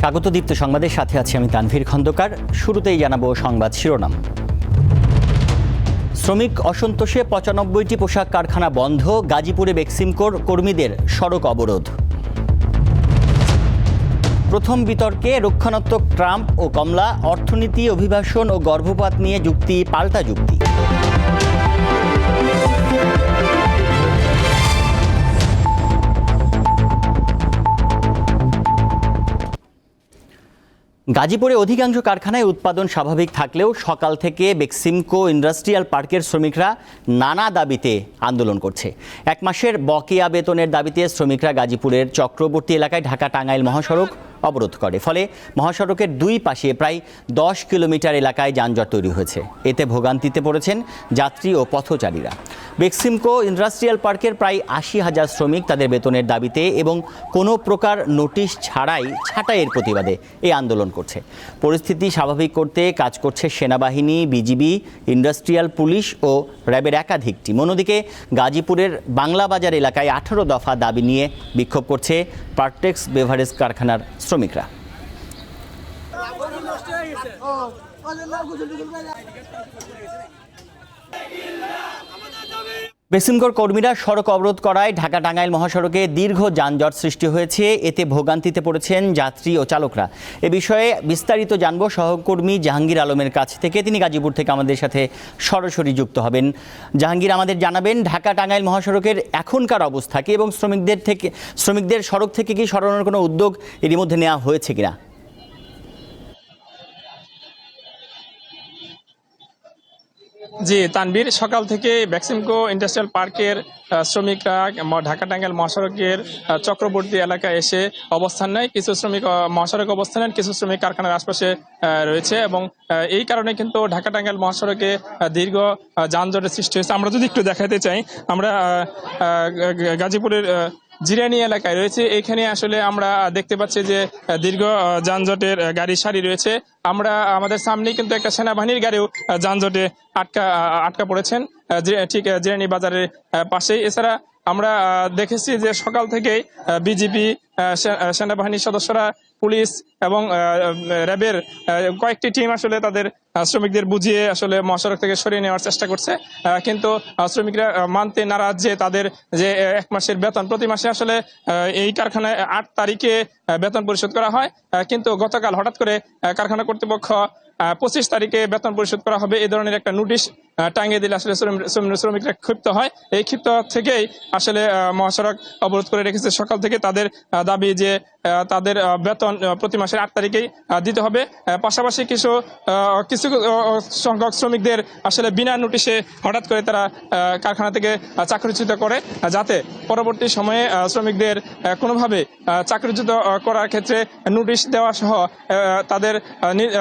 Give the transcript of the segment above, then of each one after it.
স্বাগত দীপ্ত সংবাদের সাথে আছি আমি তানভীর খন্দকার। শুরুতেই জানাব সংবাদ শিরোনাম। শ্রমিক অসন্তোষে পঁচানব্বইটি পোশাক কারখানা বন্ধ, গাজীপুরে বেক্সিমকোর কর্মীদের সড়ক অবরোধ। প্রথম বিতর্কে রক্ষণাত্মক ট্রাম্প ও কমলা, অর্থনীতি, অভিবাসন ও গর্ভপাত নিয়ে যুক্তি, পাল্টা যুক্তি। গাজীপুরে অধিকাংশ কারখানায় উৎপাদন স্বাভাবিক থাকলেও সকাল থেকে বেক্সিমকো ইন্ডাস্ট্রিয়াল পার্কের শ্রমিকরা নানা দাবিতে আন্দোলন করছে। এক মাসের বকেয়া বেতনের দাবিতে শ্রমিকরা গাজীপুরের চক্রবর্তী এলাকায় ঢাকা টাঙ্গাইল মহাসড়ক অবরোধ করে। ফলে মহাসড়কের দুই পাশে প্রায় দশ কিলোমিটার এলাকায় যানজট তৈরি হয়েছে। এতে ভোগান্তিতে পড়েছেন যাত্রী ও পথচারীরা। বেক্সিমকো ইন্ডাস্ট্রিয়াল পার্কের প্রায় আশি হাজার শ্রমিক তাদের বেতনের দাবিতে এবং কোনো প্রকার নোটিশ ছাড়াই ছাঁটাইয়ের প্রতিবাদে এই আন্দোলন করছে। পরিস্থিতি স্বাভাবিক করতে কাজ করছে সেনাবাহিনী, বিজিবি, ইন্ডাস্ট্রিয়াল পুলিশ ও র্যাবের একাধিক টিম। অন্যদিকে গাজীপুরের বাংলা বাজার এলাকায় আঠারো দফা দাবি নিয়ে বিক্ষোভ করছে পার্টেক্স বেভারেজ কারখানার শ্রমিকরা। বেসিমগড় কর্মীরা সড়ক অবরোধ করায় ঢাকা টাঙ্গাইল মহাসড়কে দীর্ঘ যানজট সৃষ্টি হয়েছে। এতে ভোগান্তিতে পড়েছেন যাত্রী ও চালকরা। এ বিষয়ে বিস্তারিত জানব সহকর্মী জাহাঙ্গীর আলমের কাছ থেকে। তিনি গাজীপুর থেকে আমাদের সাথে সরাসরি যুক্ত হবেন। জাহাঙ্গীর, আমাদের জানাবেন ঢাকা টাঙ্গাইল মহাসড়কের এখনকার অবস্থা কি এবং শ্রমিকদের থেকে শ্রমিকদের সড়ক থেকে কি সরানোর কোনো উদ্যোগ এরই মধ্যে নেওয়া হয়েছে কিনা? জি তানবীর সকাল থেকে ব্যাক্সিমকো ইন্ডাস্ট্রিয়াল পার্কের শ্রমিকরা ঢাকা টাঙ্গাইল মহাসড়কের চক্রবর্তী এলাকায় এসে অবস্থান নেয়। কিছু শ্রমিক মহাসড়কে অবস্থান নেন, কিছু শ্রমিক কারখানার আশপাশে রয়েছে এবং এই কারণে কিন্তু ঢাকা টাঙ্গাইল মহাসড়কে দীর্ঘ যানজটের সৃষ্টি হয়েছে। আমরা যদি একটু দেখাতে চাই, আমরা গাজীপুরের জিরানি এলাকায় রয়েছে। এখানে আসলে আমরা দেখতে পাচ্ছি যে, দীর্ঘ যানজটের গাড়ি সারি রয়েছে। আমরা, আমাদের সামনেই কিন্তু একটা সেনাবাহিনীর গাড়িও যানজটে আটকা আটকা পড়েছেন। ঠিক জিরানি বাজারের পাশেই। এছাড়া আমরা দেখেছি যে সকাল থেকেই বিজেপি সেনাবাহিনীর সদস্যরা, পুলিশ এবং র্যাবের কয়েকটি টিম আসলে তাদের শ্রমিকদের বুঝিয়ে আসলে মহাসড়ক থেকে সরিয়ে নেওয়ার চেষ্টা করছে। কিন্তু শ্রমিকরা মানতে নারাজ যে তাদের যে এক মাসের বেতন, প্রতি মাসে আসলে এই কারখানায় আট তারিখে বেতন পরিশোধ করা হয়। কিন্তু গতকাল হঠাৎ করে কারখানা কর্তৃপক্ষ পঁচিশ তারিখে বেতন পরিশোধ করা হবে এই ধরনের একটা নোটিশ টাঙিয়ে দিলে আসলে শ্রমিক- শ্রমিক- শ্রমিকরা ক্ষিপ্ত হয়। এই ক্ষিপ্ত থেকেই আসলে মহাসড়ক অবরোধ করে রেখেছে। সকাল থেকে তাদের দাবি যে তাদের বেতন প্রতি মাসের আট তারিখেই দিতে হবে। পাশাপাশি কিছু কিছু সংখ্যক শ্রমিকদের আসলে বিনা নোটিশে হঠাৎ করে তারা কারখানা থেকে চাকরিচ্যুত করে যাতে পরবর্তী সময়ে শ্রমিকদের কোনোভাবে চাকরিচ্যুত করার ক্ষেত্রে নোটিশ দেওয়া সহ তাদের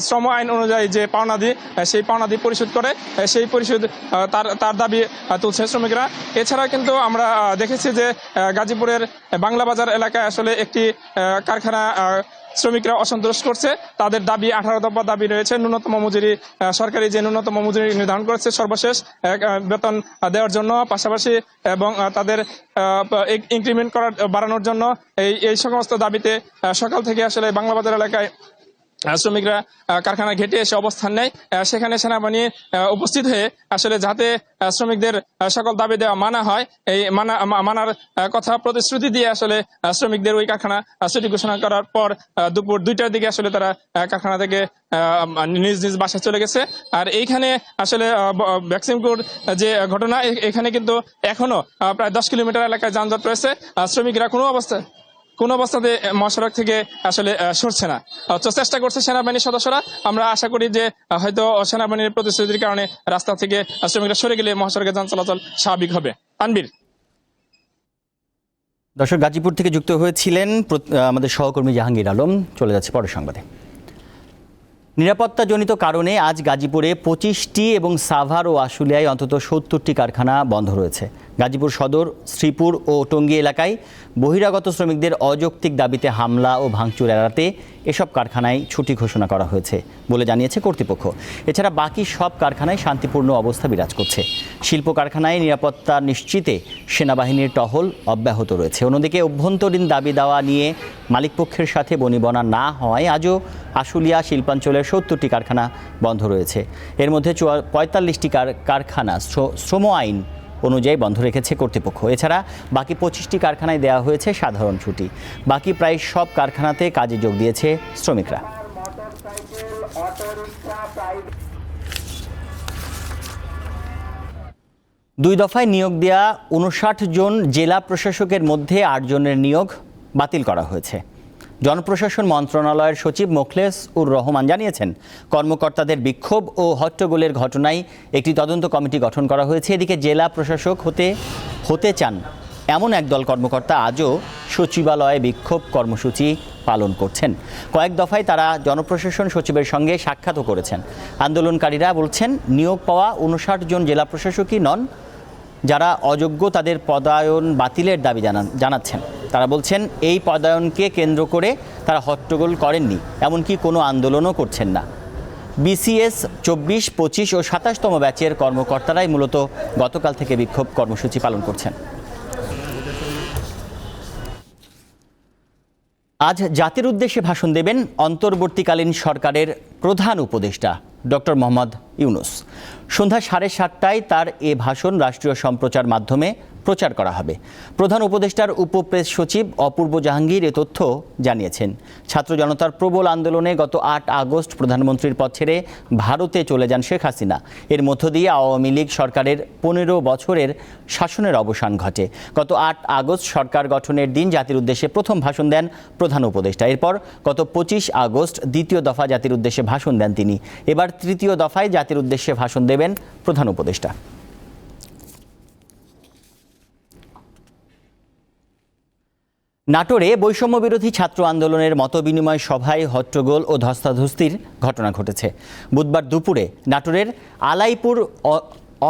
শ্রম আইন অনুযায়ী যে পাওনাদি সেই পাওনাদি পরিশোধ করে সেই পরিশোধ তার তার দাবি তুলছে শ্রমিকরা। এছাড়া কিন্তু আমরা দেখেছি যে গাজীপুরের বাংলা বাজার এলাকায় আসলে একটি কারখানা শ্রমিকরা অসন্তোষ করছে। তাদের দাবি, আঠারো দফা দাবি রয়েছে, ন্যূনতম মজুরি সরকারি যে ন্যূনতম মজুরি নির্ধারণ করেছে, সর্বশেষ বেতন দেওয়ার জন্য, পাশাপাশি এবং তাদের ইনক্রিমেন্ট করার, বাড়ানোর জন্য, এই এই সমস্ত দাবিতে সকাল থেকে আসলে বাংলা বাজার এলাকায় শ্রমিকরা কারখানা ঘেটে এসে অবস্থান নেয়। সেখানে সেনাবাহিনী উপস্থিত হয়ে আসলে যাতে শ্রমিকদের সকল দাবি দেওয়া মানা হয়, এই মানা মানার কথা প্রতিশ্রুতি দিয়ে আসলে শ্রমিকদের ওই কারখানা ছুটি ঘোষণা করার পর দুপুর দুইটার দিকে আসলে তারা কারখানা থেকে নিজ নিজ বাসায় চলে গেছে। আর এইখানে আসলে ভ্যাকসিনকুর যে ঘটনা এখানে কিন্তু এখনও প্রায় দশ কিলোমিটার এলাকায় যানজট রয়েছে। শ্রমিকরা কোনো অবস্থায় কোন অবস্থাতে মহাসড়ক থেকে আসলে সরছে না। তো চেষ্টা করছে সেনাবাহিনীর সদস্যরা। আমরা আশা করি যে হয়তো সেনাবাহিনীর প্রতিশ্রুতির কারণে রাস্তা থেকে শ্রমিকরা সরে গেলে মহাসড়কে যান চলাচল স্বাভাবিক হবে। আনবির দর্শক, গাজীপুর থেকে যুক্ত হয়েছিলেন আমাদের সহকর্মী জাহাঙ্গীর আলম। চলে যাচ্ছে পরের সংবাদে। নিরাপত্তাজনিত কারণে আজ গাজীপুরে পঁচিশটি এবং সাভার ও আশুলিয়ায় অন্তত সত্তরটি কারখানা বন্ধ রয়েছে। গাজীপুর সদর, শ্রীপুর ও টঙ্গী এলাকায় বহিরাগত শ্রমিকদের অযৌক্তিক দাবিতে হামলা ও ভাঙচুর এড়াতে এসব কারখানায় ছুটি ঘোষণা করা হয়েছে বলে জানিয়েছে কর্তৃপক্ষ। এছাড়া বাকি সব কারখানায় শান্তিপূর্ণ অবস্থা বিরাজ করছে। শিল্প কারখানায় নিরাপত্তা নিশ্চিতে সেনাবাহিনীর টহল অব্যাহত রয়েছে। অন্যদিকে অভ্যন্তরীণ দাবি দেওয়া নিয়ে মালিকপক্ষের সাথে বনিবনা না হওয়ায় আজও আশুলিয়া শিল্পাঞ্চলের সত্তরটি কারখানা বন্ধ রয়েছে। এর মধ্যে চুয়া- পঁয়তাল্লিশটি কার- কারখানা শ্রম আইন অনুযায়ী বন্ধ রেখেছে কর্তৃপক্ষ। এছাড়া বাকি পঁচিশটি কারখানায় দেওয়া হয়েছে সাধারণ ছুটি। বাকি প্রায় সব কারখানাতে কাজে যোগ দিয়েছে শ্রমিকরা। দুই দফায় নিয়োগ দেয়া উনষাট জন জেলা প্রশাসকের মধ্যে আটজনের নিয়োগ বাতিল করা হয়েছে। জনপ্রশাসন মন্ত্রণালয়ের সচিব মোখলেস উর রহমান জানিয়েছেন, কর্মকর্তাদের বিক্ষোভ ও হট্টগোলের ঘটনায় একটি তদন্ত কমিটি গঠন করা হয়েছে। এদিকে জেলা প্রশাসক হতে হতে চান এমন একদল কর্মকর্তা আজও সচিবালয়ে বিক্ষোভ কর্মসূচি পালন করছেন। কয়েক দফায় তারা জনপ্রশাসন সচিবের সঙ্গে সাক্ষাৎও করেছেন। আন্দোলনকারীরা বলছেন, নিয়োগ পাওয়া উনষাট জন জেলা প্রশাসকই নন, যারা অযোগ্য তাদের পদায়ন বাতিলের দাবি জানাচ্ছেন। তারা বলছেন, এই পদায়নকে কেন্দ্র করে তারা হট্টগোল করেননি, এমনকি কোনো আন্দোলনও করছেন না। বিসিএস চব্বিশ, পঁচিশ ও সাতাশতম ব্যাচের কর্মকর্তারাই মূলত গতকাল থেকে বিক্ষোভ কর্মসূচি পালন করছেন। আজ জাতির উদ্দেশ্যে ভাষণ দেবেন অন্তর্বর্তীকালীন সরকারের প্রধান উপদেষ্টা ডক্টর মোহাম্মদ ইউনুস। সন্ধ্যা সাড়ে সাতটায় তার এ ভাষণ রাষ্ট্রীয় সম্প্রচার মাধ্যমে প্রচার করা হবে। প্রধান উপদেষ্টার উপপ্রেস সচিব অপূর্ব জাহাঙ্গীর এ তথ্য জানিয়েছেন। ছাত্র জনতার প্রবল আন্দোলনে গত আট আগস্ট প্রধানমন্ত্রীর পদ ছেড়ে ভারতে চলে যান শেখ হাসিনা। এর মধ্য দিয়ে আওয়ামী লীগ সরকারের পনেরো বছরের শাসনের অবসান ঘটে। গত আট আগস্ট সরকার গঠনের দিন জাতির উদ্দেশ্যে প্রথম ভাষণ দেন প্রধান উপদেষ্টা। এরপর গত পঁচিশ আগস্ট দ্বিতীয় দফা জাতির উদ্দেশ্যে ভাষণ দেন তিনি। এবার তৃতীয় দফায় জাতির উদ্দেশ্যে ভাষণ দেবেন প্রধান উপদেষ্টা। নাটোরে বৈষম্য বিরোধী ছাত্র আন্দোলনের মতবিনিময় সভায় হট্টগোল ও ধস্তাধস্তির ঘটনা ঘটেছে। বুধবার দুপুরে নাটোরের আলাইপুর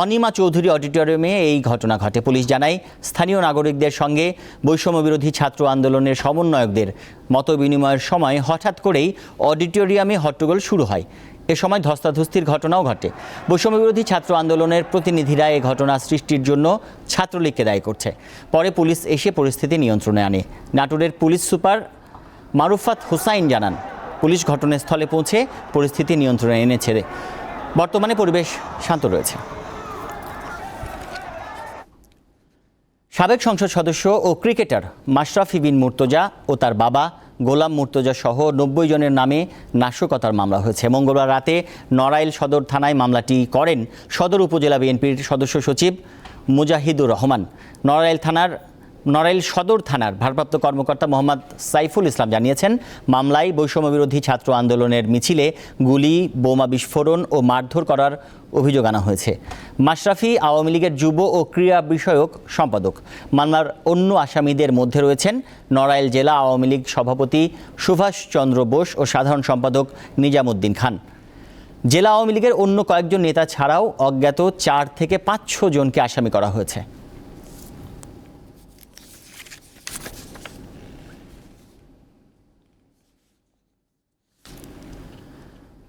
অনিমা চৌধুরী অডিটোরিয়ামে এই ঘটনা ঘটে। পুলিশ জানায়, স্থানীয় নাগরিকদের সঙ্গে বৈষম্য বিরোধী ছাত্র আন্দোলনের সমন্বয়কদের মতবিনিময়ের সময় হঠাৎ করেই অডিটোরিয়ামে হট্টগোল শুরু হয়। এ সময় ধস্তাধস্তির ঘটনাও ঘটে। বৈষম্য বিরোধী ছাত্র আন্দোলনের প্রতিনিধিরা এ ঘটনা সৃষ্টির জন্য ছাত্রলীগকে দায়ী করছে। পরে পুলিশ এসে পরিস্থিতি নিয়ন্ত্রণে আনে। নাটোরের পুলিশ সুপার মারুফাত হুসাইন জানান, পুলিশ ঘটনাস্থলে পৌঁছে পরিস্থিতি নিয়ন্ত্রণে এনেছে। বর্তমানে পরিবেশ শান্ত রয়েছে। সাবেক সংসদ সদস্য ও ক্রিকেটার মাশরাফি বিন মুর্তজা ও তার বাবা গোলাম মুর্তজা সহ নব্বই জনের নামে নাশকতার মামলা হয়েছে। মঙ্গলবার রাতে নড়াইল সদর থানায় মামলাটি করেন সদর উপজেলা বিএনপির সদস্য সচিব মুজাহিদুর রহমান। নড়াইল থানার নড়াইল সদর থানার ভারপ্রাপ্ত কর্মকর্তা মোহাম্মদ সাইফুল ইসলাম জানিয়েছেন, মামলায় বৈষম্য বিরোধী ছাত্র আন্দোলনের মিছিলে গুলি, বোমা বিস্ফোরণ ও মারধর করার অভিযোগ আনা হয়েছে। মাশরাফি আওয়ামী লীগের যুব ও ক্রীড়া বিষয়ক সম্পাদক। মামলার অন্য আসামিদের মধ্যে রয়েছেন নড়াইল জেলা আওয়ামী লীগ সভাপতি সুভাষ চন্দ্র বোস ও সাধারণ সম্পাদক নিজামুদ্দিন খান। জেলা আওয়ামী লীগের অন্য কয়েকজন নেতা ছাড়াও অজ্ঞাত চার থেকে পাঁচশো জনকে আসামি করা হয়েছে।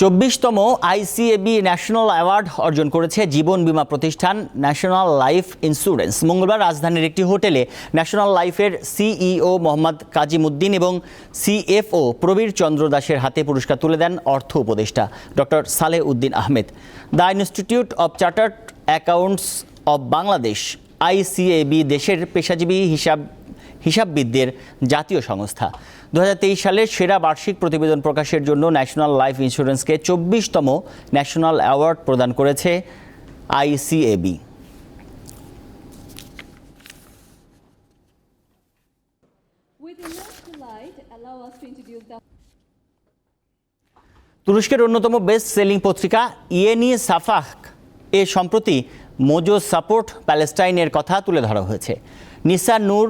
চব্বিশতম আইসিএবি ন্যাশনাল অ্যাওয়ার্ড অর্জন করেছে জীবন বীমা প্রতিষ্ঠান ন্যাশনাল লাইফ ইন্স্যুরেন্স। মঙ্গলবার রাজধানীর একটি হোটেলে ন্যাশনাল লাইফের সিইও মোহাম্মদ কাজিমুদ্দিন এবং সিএফও প্রবীর চন্দ্র দাসের হাতে পুরস্কার তুলে দেন অর্থ উপদেষ্টা doctor Saleh Uddin Ahmed. The institute of chartered accountants of Bangladesh, ICAB দেশের পেশাজীবী হিসাব হিসাববিদদের জাতীয় সংস্থা। দু সালের সেরা বার্ষিক প্রতিবেদন প্রকাশের জন্য ন্যাশনাল লাইফ ইন্স্যুরেন্সকে চব্বিশতম ন্যাশনাল অ্যাওয়ার্ড প্রদান করেছে আইসিএবি। তুরস্কের অন্যতম বেস্ট সেলিং পত্রিকা ইয়েনি সাফাক এ সম্প্রতি মোজো সাপোর্ট প্যালেস্টাইনের কথা তুলে ধরা হয়েছে। নিসা নূর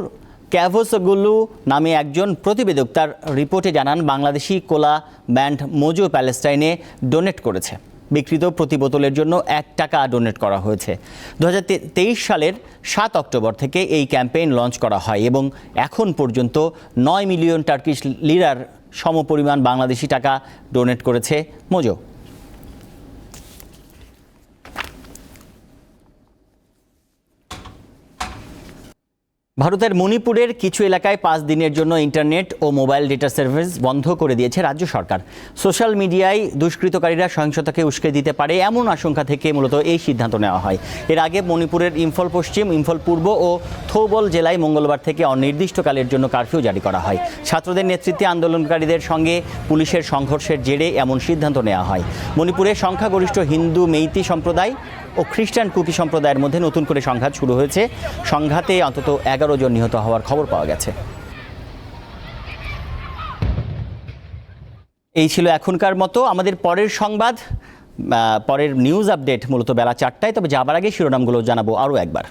ক্যাভোসগুলু নামে একজন প্রতিবেদক তার রিপোর্টে জানান, বাংলাদেশি কোলা ব্যান্ড মোজো প্যালেস্টাইনে ডোনেট করেছে। বিকৃত প্রতি বোতলের জন্য এক টাকা ডোনেট করা হয়েছে। দু হাজার তেইশ সালের সাত অক্টোবর থেকে এই ক্যাম্পেইন লঞ্চ করা হয় এবং এখন পর্যন্ত নয় মিলিয়ন টার্কিশ লিরার সমপরিমাণ বাংলাদেশি টাকা ডোনেট করেছে মোজো। ভারতের মণিপুরের কিছু এলাকায় পাঁচ দিনের জন্য ইন্টারনেট ও মোবাইল ডেটা সার্ভিস বন্ধ করে দিয়েছে রাজ্য সরকার। সোশ্যাল মিডিয়ায় দুষ্কৃতকারীরা সহিংসতাকে উস্কে দিতে পারে এমন আশঙ্কা থেকে মূলত এই সিদ্ধান্ত নেওয়া হয়। এর আগে মণিপুরের ইম্ফল পশ্চিম, ইম্ফল পূর্ব ও থৌবল জেলায় মঙ্গলবার থেকে অনির্দিষ্টকালের জন্য কারফিউ জারি করা হয়। ছাত্রদের নেতৃত্বে আন্দোলনকারীদের সঙ্গে পুলিশের সংঘর্ষের জেরে এমন সিদ্ধান্ত নেওয়া হয়। মণিপুরে সংখ্যাগরিষ্ঠ হিন্দু মেইতি সম্প্রদায় ও খ্রিস্টান কুকি সম্প্রদায়ের মধ্যে নতুন করে সংঘাত শুরু হয়েছে। সংঘাতে অন্তত এগারো জন নিহত হওয়ার খবর পাওয়া গেছে। এই ছিল এখনকার মতো। আমাদের পরের সংবাদ পরের নিউজ আপডেট মূলত বেলা চারটায়। তবে যাবার আগে শিরোনামগুলো জানাব আরও একবার।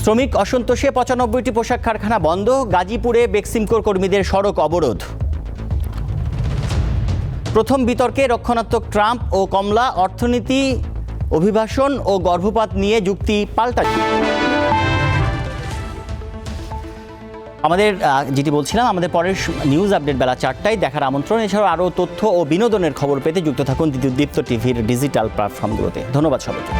শ্রমিক অসন্তোষে পঁচানব্বইটি পোশাক কারখানা বন্ধ। গাজীপুরে বেক্সিমকোর কর্মীদের সড়ক অবরোধ। প্রথম বিতর্কে রক্ষণাত্মক ট্রাম্প ও কমলা অর্থনীতি, অভিবাসন ও গর্ভপাত নিয়ে যুক্তি পাল্টা আমাদের যেটি বলছিলাম, আমাদের পরের নিউজ আপডেট বেলা চারটায় দেখার আমন্ত্রণ। এছাড়াও আরও তথ্য ও বিনোদনের খবর পেতে যুক্ত থাকুন দ্বিতীয় দীপ্ত টিভির ডিজিটাল প্ল্যাটফর্মগুলোতে ধন্যবাদ সবাইকে।